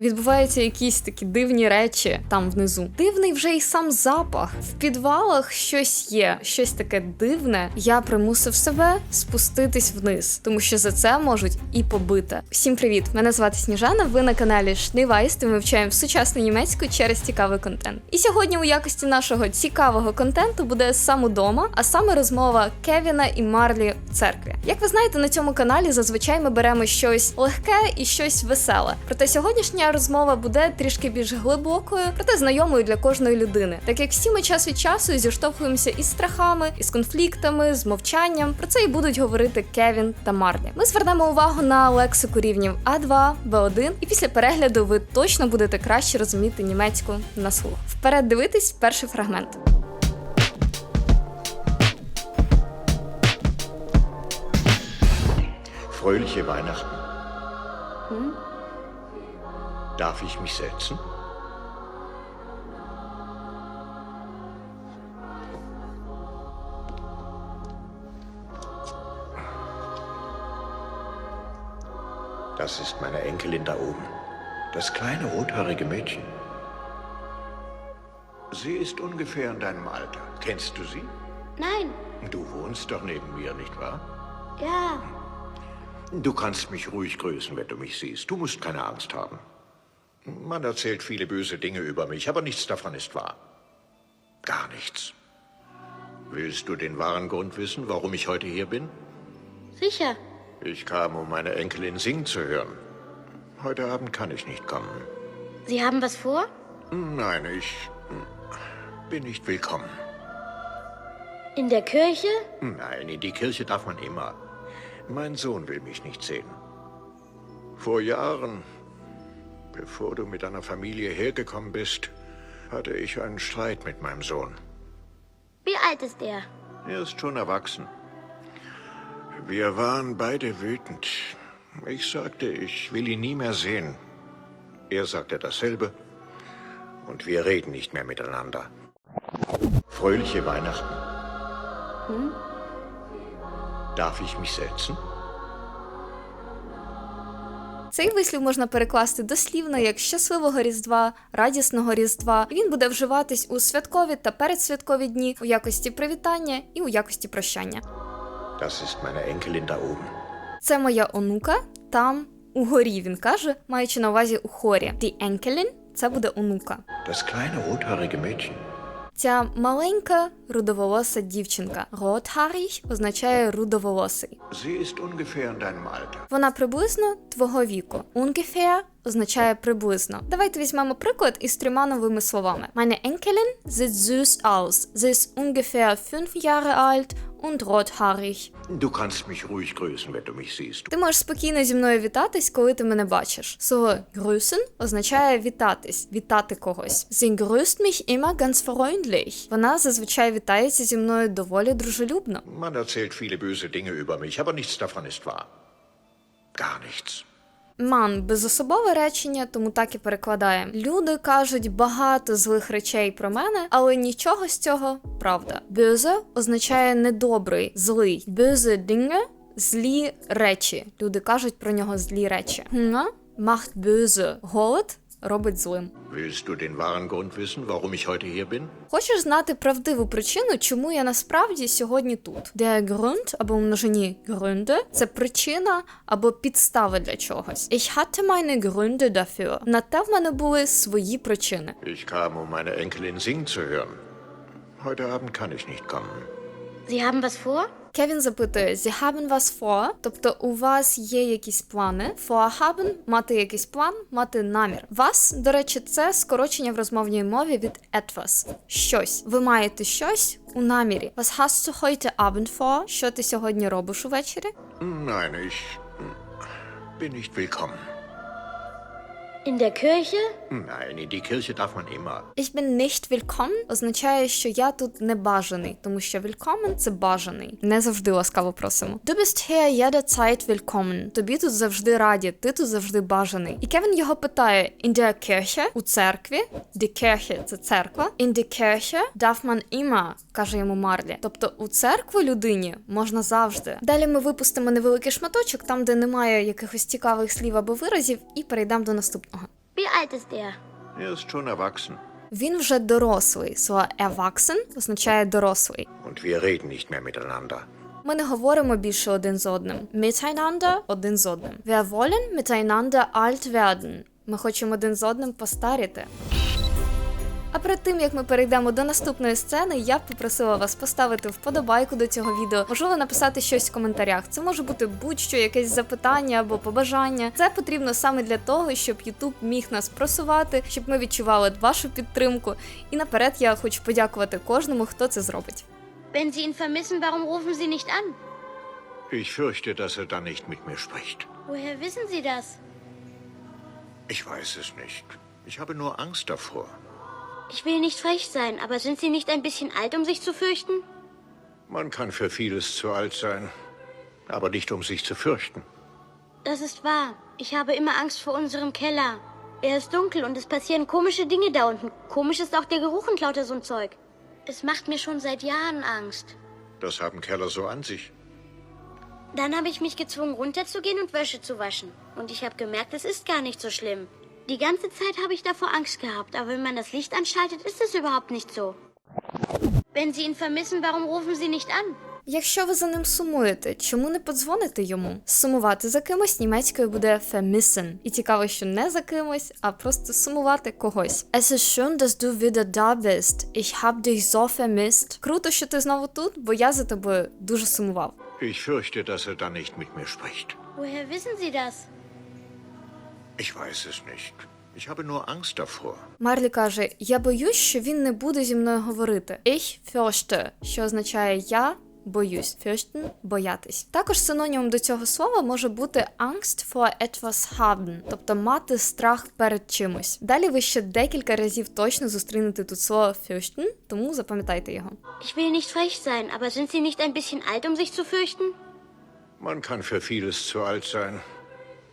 Відбуваються якісь такі дивні речі там внизу. Дивний вже й сам запах. В підвалах щось є, щось таке дивне. Я примусив себе спуститись вниз, тому що за це можуть і побити. Всім привіт! Мене звати Сніжана. Ви на каналі Шнивайст, і ми вивчаємо сучасну німецьку через цікавий контент. І сьогодні у якості нашого цікавого контенту буде сам удома, а саме розмова Кевіна і Марлі в церкві. Як ви знаєте, на цьому каналі зазвичай ми беремо щось легке і щось веселе. Проте сьогоднішня розмова буде трішки більш глибокою, проте знайомою для кожної людини. Так як всі ми час від часу зіштовхуємося із страхами, із конфліктами, з мовчанням. Про це і будуть говорити Кевін та Марлі. Ми звернемо увагу на лексику рівнів А2, Б1, і після перегляду ви точно будете краще розуміти німецьку на слух. Вперед дивитись перший фрагмент. Fröhliche Weihnachten. Darf ich mich setzen? Das ist meine Enkelin da oben. Das kleine rothaarige Mädchen. Sie ist ungefähr in deinem Alter. Kennst du sie? Nein, Du wohnst doch neben mir, nicht wahr? ja, Du kannst mich ruhig grüßen, wenn du mich siehst. Du musst keine Angst haben. Man erzählt viele böse Dinge über mich, aber nichts davon ist wahr. Gar nichts. Willst du den wahren Grund wissen, warum ich heute hier bin? sicher. Ich kam, um meine Enkelin singen zu hören. Heute Abend kann ich nicht kommen. Sie haben was vor? Nein, ich hm, bin nicht willkommen. In der Kirche? Nein, in die Kirche darf man immer. Mein Sohn will mich nicht sehen. Vor Jahren, bevor du mit deiner Familie hergekommen bist, hatte ich einen Streit mit meinem Sohn. Wie alt ist er? Er ist schon erwachsen. Wir waren beide wütend. Ich sagte, ich will ihn nie mehr sehen. Er sagte dasselbe. Und wir reden nicht mehr miteinander. Fröhliche Weihnachten. Darf ich mich setzen? Цей вислів можна перекласти дослівно як щасливого різдва, радісного різдва. Він буде вживатись у святкові та передсвяткові дні у якості привітання і у якості прощання. Das ist meine Enkelin da oben. Це моя онука там угорі. Він каже, маючи на увазі у хорі. Die Enkelin – це буде онука. Das kleine rothaarige Mädchen. Ця маленька рудоволоса дівчинка. Ротхарій означає рудоволосий. Вона приблизно твого віку. Ungefähr означає приблизно. Давайте візьмемо приклад із трьома новими словами. Meine Enkelin sieht süß aus. Sie ist ungefähr fünf Jahre alt und rothaarig. Du kannst mich ruhig grüßen, wenn du mich siehst. Ти можеш спокійно зі мною вітатись, коли ти мене бачиш. Слово grüßen означає вітатись, вітати когось. Sie grüßt mich immer ganz freundlich. Вона зазвичай вітається зі мною доволі дружелюбно. Man erzählt viele böse Dinge über mich, aber nichts davon ist wahr. Gar nichts. Ман безособове речення, тому так і перекладаємо. Люди кажуть багато злих речей про мене, але нічого з цього правда. Бюзе означає недобрий, злий. Бюзе Dinge – злі речі. Люди кажуть про нього злі речі. Гна махт бюзе Голод робить злим. Willst du den wahren Grund wissen, warum ich heute hier bin? Хочеш знати правдиву причину, чому я насправді сьогодні тут? Der Grund або в множині Gründe – це причина або підстава для чогось. Ich hatte meine Gründe dafür. На те в мене були свої причини. Ich kam, um meine Enkelin singen zu hören. Heute Abend kann ich nicht kommen. Sie haben was vor? Кевін запитує: Sie haben was vor? Тобто у вас є якісь плани? Vorhaben – мати якийсь план, мати намір. Was, до речі, це скорочення в розмовній мові від etwas. Щось. Ви маєте щось у намірі. Was hast du heute? Що ти сьогодні робиш увечері? Nein, ich bin. In der Kirche? Nein, in die Kirche darf man immer. Ich bin nicht willkommen означає, що я тут не бажаний, тому що willkommen – це бажаний. Не завжди ласкаво просимо. Du bist hier jederzeit willkommen. Тобі тут завжди раді, ти тут завжди бажаний. І Кевін його питає: in der Kirche – у церкві. Die Kirche – це церква. In die Kirche darf man immer, каже йому Марлі. Тобто у церкву людині можна завжди. Далі ми випустимо невеликий шматочок, там де немає якихось цікавих слів або виразів, і перейдемо до наступного. Wie alt ist er? Er ist schon erwachsen. Він вже дорослий. Слово erwachsen означає дорослий. Und wir reden nicht mehr miteinander. Ми не говоримо більше один з одним. Miteinander – один з одним. Wir wollen miteinander alt werden. Ми хочемо один з одним постаріти. А перед тим як ми перейдемо до наступної сцени, я б попросила вас поставити вподобайку до цього відео, можливо, написати щось в коментарях. Це може бути будь-що, якесь запитання або побажання. Це потрібно саме для того, щоб YouTube міг нас просувати, щоб ми відчували вашу підтримку. І наперед я хочу подякувати кожному, хто це зробить. Wenn Sie ihn vermissen, warum rufen Sie nicht an? Ich fürchte, dass er dann nicht mit mir spricht. Woher wissen Sie das? Ich weiß es nicht. Ich habe nur Angst davor. Ich will nicht frech sein, aber sind Sie nicht ein bisschen alt, um sich zu fürchten? Man kann für vieles zu alt sein, aber nicht um sich zu fürchten. Das ist wahr. Ich habe immer Angst vor unserem Keller. Er ist dunkel und es passieren komische Dinge da unten. Komisch ist auch der Geruch und lauter so ein Zeug. Es macht mir schon seit Jahren Angst. Das haben Keller so an sich. Dann habe ich mich gezwungen, runterzugehen und Wäsche zu waschen. Und ich habe gemerkt, es ist gar nicht so schlimm. Die ganze Zeit habe ich davor Angst gehabt, aber wenn man das Licht anschaltet, ist es überhaupt nicht so. Wenn Sie ihn vermissen, warum rufen Sie nicht an? Якщо ви за ним сумуєте, чому не подзвоните йому? Сумувати за кимось німецькою буде vermissen. І цікаво, що не за кимось, а просто сумувати когось. Es ist schön, dass du wieder da bist. Ich hab dich so vermisst. Круто, що ти знову тут, бо я за тобою дуже сумував. Ich fürchte, dass er dann nicht mit mir spricht. Woher wissen Sie das? Ich weiß es nicht. Ich habe nur Angst davor. Марлі каже: Я боюсь, що він не буде зі мною говорити. Ich fürchte, що означає я. Боюсь, fürchten – боятись. Також синонімом до цього слова може бути Angst vor etwas haben, тобто мати страх перед чимось. Далі ви ще декілька разів точно зустрінете тут слово fürchten, тому запам'ятайте його. Ich will nicht frech sein, aber sind Sie nicht ein bisschen alt, um sich zu fürchten? Man kann für vieles zu alt sein,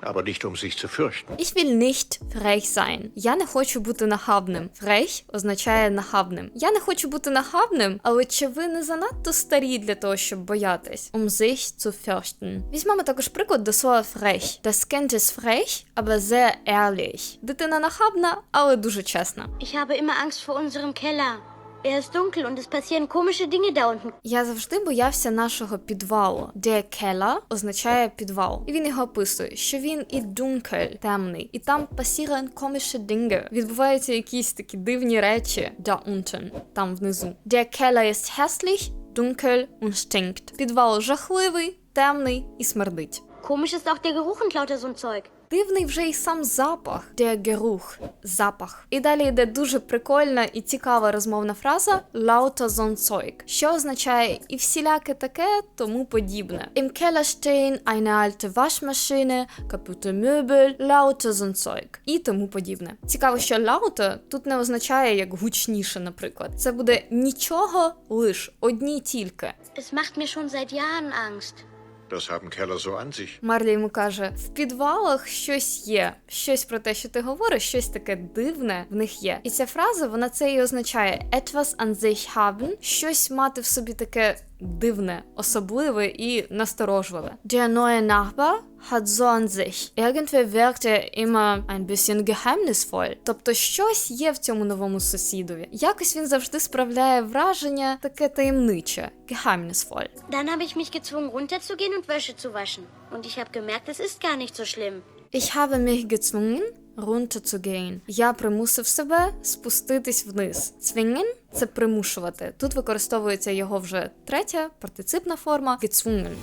aber nicht um sich zu fürchten. Ich will nicht frech sein. Я не хочу бути нахабним. Frech означає нахабним. Я не хочу бути нахабним, але чи ви не занадто старі для того, щоб боятись? Um sich zu fürchten. Візьмемо також приклад до слова frech. Das Kind ist frech, aber sehr ehrlich. Дитина нахабна, але дуже чесна. Ich habe immer Angst vor unserem Keller. Er ist dunkel und es passieren komische Dinge da unten. Я завжди боявся нашого підвалу. Der Keller означає підвал. І він його описує, що він і dunkel, темний, і там passieren komische Dinge. Відбуваються якісь такі дивні речі da unten, там внизу. Der Keller ist hässlich, dunkel und stinkt. Підвал жахливий, темний і смердить. Komisch ist auch der Geruch und lauter so ein Zeug. Дивний вже й сам запах, der Geruch, запах. І далі йде дуже прикольна і цікава розмовна фраза lauter so що означає і всіляке таке, тому подібне. Im Keller stehen eine alte Waschmaschine, kaputte Möbel, lauter so і тому подібне. Цікаво, що lauter тут не означає як гучніше, наприклад. Це буде нічого лиш одні тільки. Es macht mir schon seit Jahren Angst. Das haben Keller so an sich. Марлі йому каже: в підвалах щось є, щось про те, що ти говориш, щось таке дивне в них є. І ця фраза вона це і означає etwas an sich haben, щось мати в собі таке дивне, особливе і насторожливе. Der neue Nachbar hat so an sich. Irgendwie wirkt er immer ein bisschen geheimnisvoll. Тобто щось є в цьому новому сусідові. Якось він завжди справляє враження таке таємниче, geheimnisvoll. Dann habe ich mich gezwungen, runterzugehen und Wäsche zu waschen. Und ich habe gemerkt, es ist gar nicht so schlimm. Ich habe mich gezwungen, runterzugehen. Я примусив себе спуститись вниз. Zwingen – це примушувати. Тут використовується його вже третя партиципна форма gezwungen.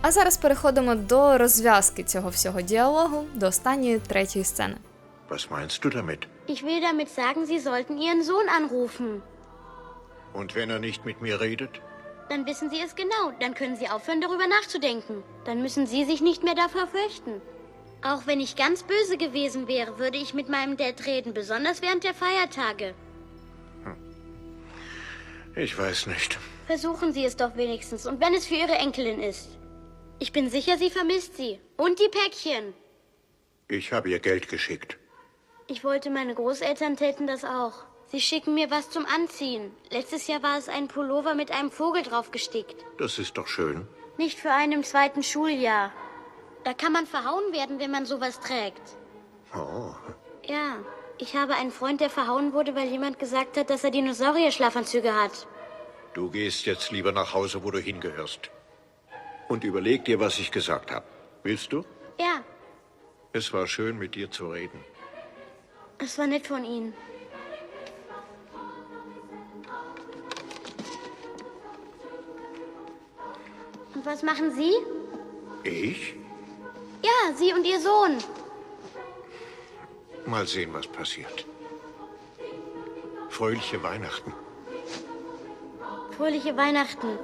А зараз переходимо до розв'язки цього всього діалогу, до останньої третьої сцени. Was meinst du damit? Ich will damit sagen, Sie sollten Ihren Sohn anrufen. Und wenn er nicht mit mir redet? Dann wissen Sie es genau. Dann können Sie aufhören, darüber nachzudenken. Dann müssen Sie sich nicht mehr davor fürchten. Auch wenn ich ganz böse gewesen wäre, würde ich mit meinem Dad reden, besonders während der Feiertage. Ich weiß nicht. Versuchen Sie es doch wenigstens, und wenn es für Ihre Enkelin ist. Ich bin sicher, sie vermisst sie. Und die Päckchen. Ich habe ihr Geld geschickt. Ich wollte, meine Großeltern täten das auch. Sie schicken mir was zum Anziehen. Letztes Jahr war es ein Pullover mit einem Vogel drauf gestickt. Das ist doch schön. Nicht für einen im zweiten Schuljahr. Da kann man verhauen werden, wenn man sowas trägt. Oh, Ja, ich habe einen Freund, der verhauen wurde, weil jemand gesagt hat, dass er Dinosaurier-Schlafanzüge hat. du gehst jetzt lieber nach Hause, wo du hingehörst. Und überleg dir, was ich gesagt habe. Willst du? Ja, Es war schön, mit dir zu reden. es war nett von Ihnen. Und was machen Sie? Ich? Ja, Sie und Ihr Sohn. Mal sehen, was passiert. Fröhliche Weihnachten. Fröhliche Weihnachten.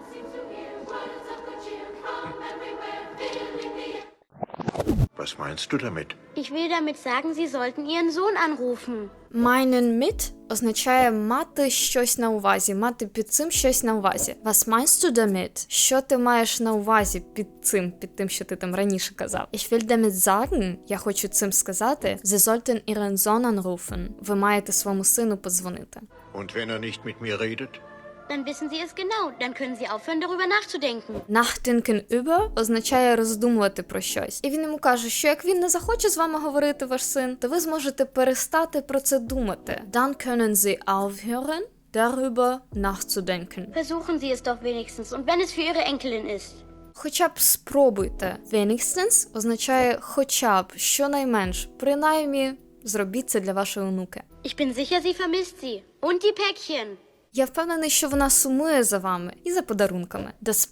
Was meinst du damit? Ich will damit sagen, Sie sollten Ihren Sohn anrufen. Meinen mit означає мати щось на увазі, мати під цим щось на увазі. Was meinst du damit? Що ти маєш на увазі під цим, під тим, що ти там раніше казав? Ich will damit sagen, я хочу цим сказати, Sie sollten ihren Sohn anrufen. Ви маєте своєму сину подзвонити. Und wenn er nicht mit mir redet? Dann wissen Sie es genau. Dann können Sie aufhören, darüber nachzudenken. Nachdenken über означає роздумувати про щось. І він йому каже, що як він не захоче з вами говорити, ваш син, то ви зможете перестати про це думати. Dann können Sie aufhören, darüber nachzudenken. Versuchen Sie es doch wenigstens. Und wenn es für Ihre Enkelin ist. Хоча б спробуйте. Wenigstens означає хоча б, щонайменш, принаймні зробіть це для вашої онуки. Ich bin sicher, sie vermisst sie. Und die Päckchen. Я впевнений, що вона сумує за вами і за подарунками. Das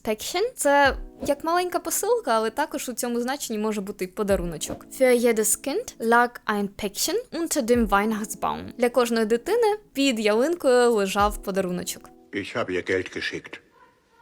– це як маленька посилка, але також у цьому значенні може бути й подаруночок. Für jedes Kind lag ein Päckchen unter dem Weihnachtsbaum. Для кожної дитини під ялинкою лежав подаруночок. Ich habe ihr Geld geschickt.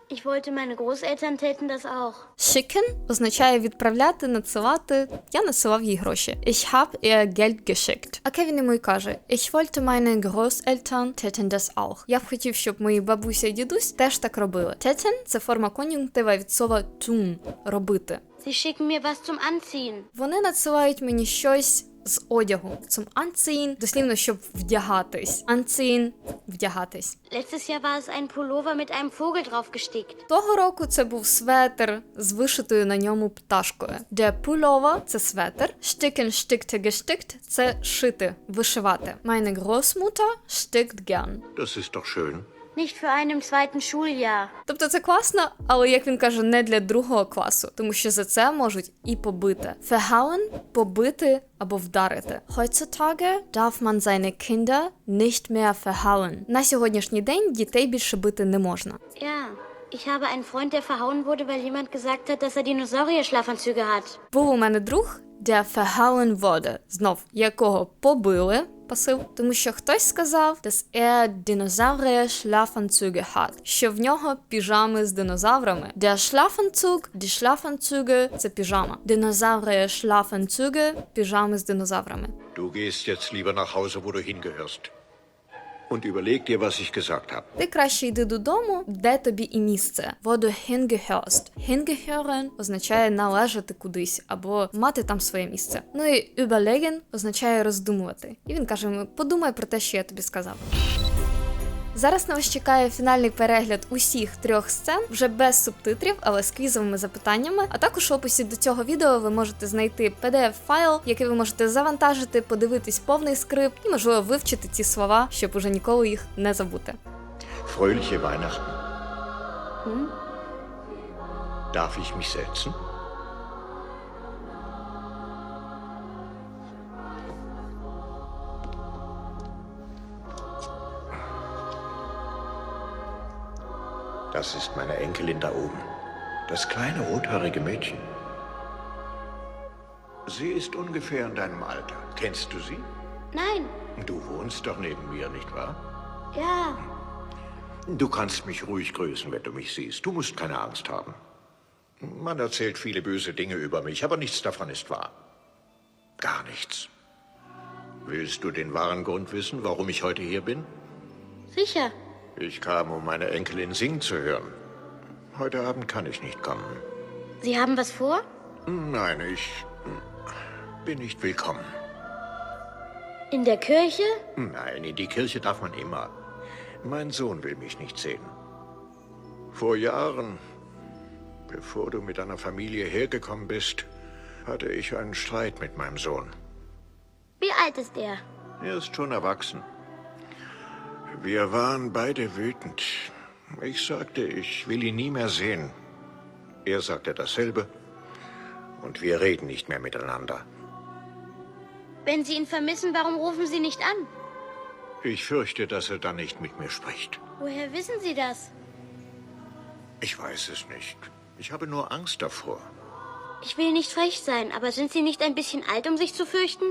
Ich wollte, meine Großeltern täten das auch. Schicken означає відправляти, надсилати. Я надсилав їй гроші. Ich hab ihr Geld geschickt. А Кевін йому й каже: Ich wollte meine Großeltern täten das auch. Я б хотів, щоб мої бабуся і дідусь теж так робили. Täten – це форма кон'юнктива від слова tun – робити. Sie schicken mir was zum Anziehen. Вони надсилають мені щось з одягу. Zum Anziehen – дослівно, щоб вдягатись. Anziehen – вдягатись. Letztes Jahr war es ein Pullover mit einem Vogel drauf gestickt. Того року це був светр з вишитою на ньому пташкою. Der Pullover – це светр. Sticken, stickte, gestickt – це шити, вишивати. Meine Großmutter stickt gern. Das ist doch schön. Nicht für einen zweiten Schuljahr. Тобто це класно, але як він каже, не для другого класу, тому що за це можуть і побити. Verhauen – побити або вдарити. Heutzutage darf man seine Kinder nicht mehr verhauen. На сьогоднішній день дітей більше бити не можна. Ja, ich habe einen Freund, der verhauen wurde, weil jemand gesagt hat, dass er Dinosaurier-Schlafanzüge hat. Був у мене друг, der verhauen wurde, знов якого побили. Пасив, тому що хтось сказав, dass er Dinosaurier Schlafanzüge hat, що в нього піжами з динозаврами. Der Schlafanzug, die Schlafanzüge – це піжама. Dinosaurier Schlafanzüge – піжами з динозаврами. Lieber nach Hause, wo du hingehörst. Und überleg dir, was ich gesagt habe. Ти краще йди додому, де тобі і місце. Du hingehörst. Hingehören означає належати кудись або мати там своє місце. Ну і überlegen означає роздумувати. І він каже: подумай про те, що я тобі сказав. Зараз на вас чекає фінальний перегляд усіх трьох сцен вже без субтитрів, але з квізовими запитаннями. А також в описі до цього відео ви можете знайти PDF-файл, який ви можете завантажити, подивитись повний скрипт і, можливо, вивчити ці слова, щоб уже ніколи їх не забути. Fröhliche Weihnachten. Darf ich mich setzen? Das ist meine Enkelin da oben. Das kleine rothaarige Mädchen. Sie ist ungefähr in deinem Alter. Kennst du sie? Nein, Du wohnst doch neben mir, nicht wahr? ja, Du kannst mich ruhig grüßen, wenn du mich siehst. Du musst keine Angst haben. Man erzählt viele böse Dinge über mich, aber nichts davon ist wahr. Gar nichts. Willst du den wahren Grund wissen, warum ich heute hier bin? sicher. Ich kam, um meine Enkelin singen zu hören. Heute Abend kann ich nicht kommen. Sie haben was vor? Nein, ich bin nicht willkommen. In der Kirche? Nein, in die Kirche darf man immer. Mein Sohn will mich nicht sehen. Vor Jahren, bevor du mit deiner Familie hergekommen bist, hatte ich einen Streit mit meinem Sohn. Wie alt ist er? Er ist schon erwachsen. Wir waren beide wütend. Ich sagte, ich will ihn nie mehr sehen. Er sagte dasselbe. Und wir reden nicht mehr miteinander. Wenn Sie ihn vermissen, warum rufen Sie nicht an? Ich fürchte, dass er dann nicht mit mir spricht. Woher wissen Sie das? Ich weiß es nicht. Ich habe nur Angst davor. Ich will nicht frech sein, aber sind Sie nicht ein bisschen alt, um sich zu fürchten?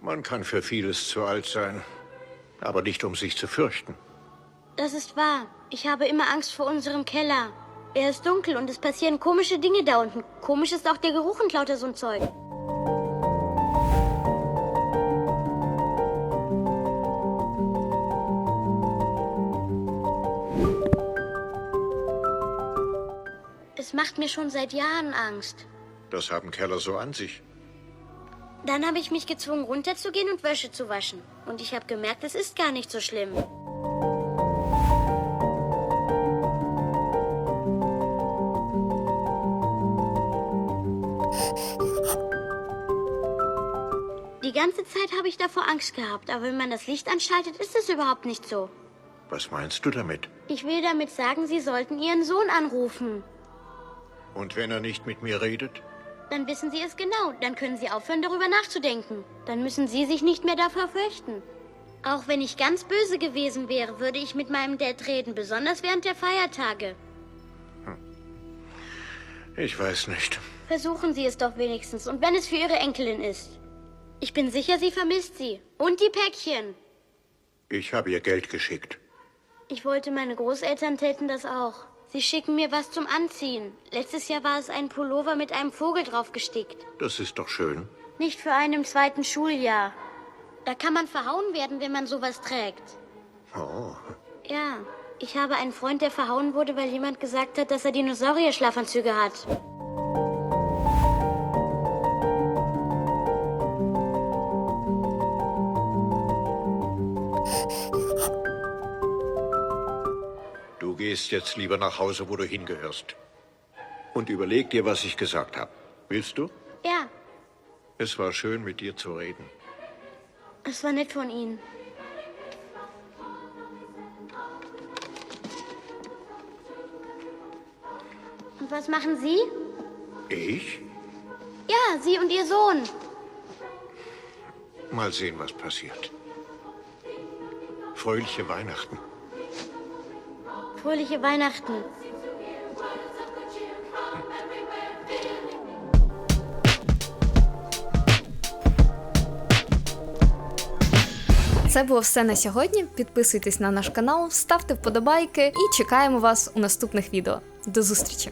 Man kann für vieles zu alt sein, aber nicht um sich zu fürchten. Das ist wahr. Ich habe immer Angst vor unserem Keller. Er ist dunkel und es passieren komische Dinge da unten. Komisch ist auch der Geruch und lauter so ein Zeug. Es macht mir schon seit Jahren Angst. Das haben Keller so an sich. Dann habe ich mich gezwungen, runterzugehen und Wäsche zu waschen. Und ich habe gemerkt, es ist gar nicht so schlimm. Die ganze Zeit habe ich davor Angst gehabt, aber wenn man das Licht anschaltet, ist es überhaupt nicht so. Was meinst du damit? Ich will damit sagen, Sie sollten Ihren Sohn anrufen. Und wenn er nicht mit mir redet? Dann wissen Sie es genau. Dann können Sie aufhören, darüber nachzudenken. Dann müssen Sie sich nicht mehr davor fürchten. Auch wenn ich ganz böse gewesen wäre, würde ich mit meinem Dad reden, besonders während der Feiertage. Ich weiß nicht. Versuchen Sie es doch wenigstens, und wenn es für Ihre Enkelin ist. Ich bin sicher, sie vermisst sie. Und die Päckchen. Ich habe ihr Geld geschickt. Ich wollte, meine Großeltern täten das auch. Sie schicken mir was zum Anziehen. Letztes Jahr war es ein Pullover mit einem Vogel drauf gestickt. Das ist doch schön. Nicht für einen im zweiten Schuljahr. Da kann man verhauen werden, wenn man sowas trägt. Oh, Ja, ich habe einen Freund, der verhauen wurde, weil jemand gesagt hat, dass er Dinosaurier-Schlafanzüge hat. Gehst jetzt lieber nach Hause, wo du hingehörst. Und überleg dir, was ich gesagt habe. Willst du? Ja, Es war schön, mit dir zu reden. es war nett von Ihnen. Und was machen Sie? Ich? Ja, Sie und Ihr Sohn. Mal sehen, was passiert. Fröhliche Weihnachten. Fröhliche Weihnachten. Це було все на сьогодні. Підписуйтесь на наш канал, ставте вподобайки і чекаємо вас у наступних відео. До зустрічі!